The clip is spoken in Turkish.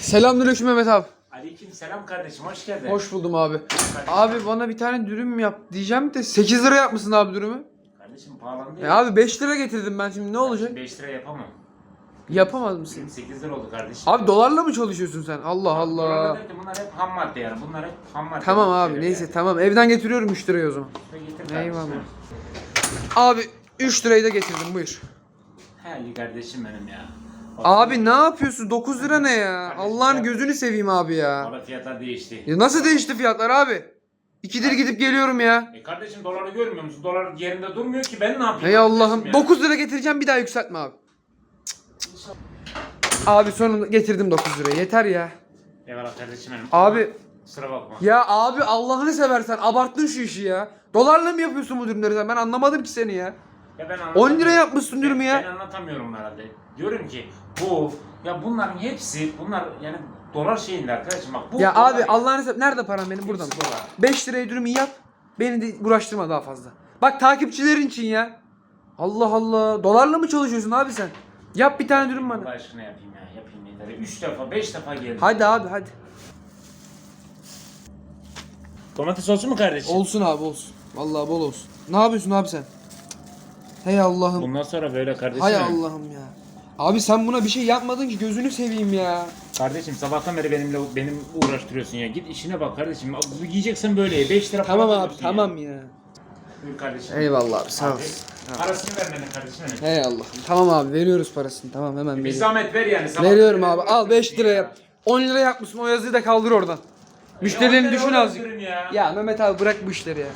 Selamünaleyküm Mehmet abi. Aleyküm selam kardeşim hoş geldin. Hoş buldum abi. Abi bana bir tane dürüm yap diyeceğim de 8 lira yapmışsın abi dürümü. Kardeşim pahalandı E abi 5 lira getirdim ben şimdi ne olacak? 5 lira yapamam. Yapamaz mısın? Senin 8 lira oldu kardeşim. Abi dolarla mı çalışıyorsun sen? Allah Allah. Dolarla derken Bunlar hep ham madde yani. Bunlar hep ham madde. Tamam abi neyse yani. tamam evden getiriyorum 3 lirayı o zaman. Getir kardeşim. Eyvallah. Abi 3 lirayı da getirdim buyur. He kardeşim benim ya. Abi ne yapıyorsun? 9 lira ne ya? Allah'ın gözünü seveyim abi ya. Valla fiyatlar değişti. Ya nasıl değişti fiyatlar abi? İkidir gidip geliyorum ya. E kardeşim doları görmüyor musun? Dolar yerinde durmuyor ki ben ne yapayım? Ey Allah'ım. kardeşim ya? 9 lira getireceğim bir daha yükseltme abi. Abi sonunda getirdim 9 lirayı. Yeter ya. Eyvallah kardeşim benim. Abi Kusura bakma. ya abi Allah'ını seversen abarttın şu işi ya. Dolarla mı yapıyorsun bu dürümleri sen? Ben anlamadım ki seni ya. Ya ben 10 lira anlatamıyorum. yapmışsın dürümü ya. Ben anlatamıyorum herhalde. Diyorum ki bu ya bunların hepsi bunlar yani dolar şeyinde arkadaşım bak bu Ya dolar- abi Allah'ını seversen nerede param benim buradan? Dolar. 5 liraya dürümü yap. Beni de uğraştırma daha fazla. Bak takipçilerin için ya. Allah Allah. Dolarla mı çalışıyorsun abi sen? Yap bir tane dürüm Allah bana. aşkına yapayım ya yapayım yeter. 3 defa 5 defa geldim. Hadi abi hadi. Domates olsun mu kardeşim? Olsun abi olsun. Vallahi bol olsun. Ne yapıyorsun abi sen? Hey Allah'ım. Bundan sonra böyle kardeşim. Hay. Allah'ım ya. Abi sen buna bir şey yapmadın ki gözünü seveyim ya. Kardeşim sabahtan beri benimle benim uğraştırıyorsun ya. Git işine bak kardeşim. Yiyeceksen böyle ye. 5 lira para Tamam abi veriyorsun tamam Ya. ya. Buyur kardeşim. Eyvallah abi sağ olasın. Parasını vermedin kardeşim benim. Hey Allah'ım. Tamam abi veriyoruz parasını. Tamam hemen Bir veriyorum. zahmet ver yani. sabahtan Veriyorum abi. Al 5 uğraştırıyorsun lira ya. yap. 10 lira yapmışsın o yazıyı da kaldır oradan. Müşterilerini Ya, düşün on lira azıcık. Ya. Ya Mehmet abi bırak bu işleri ya.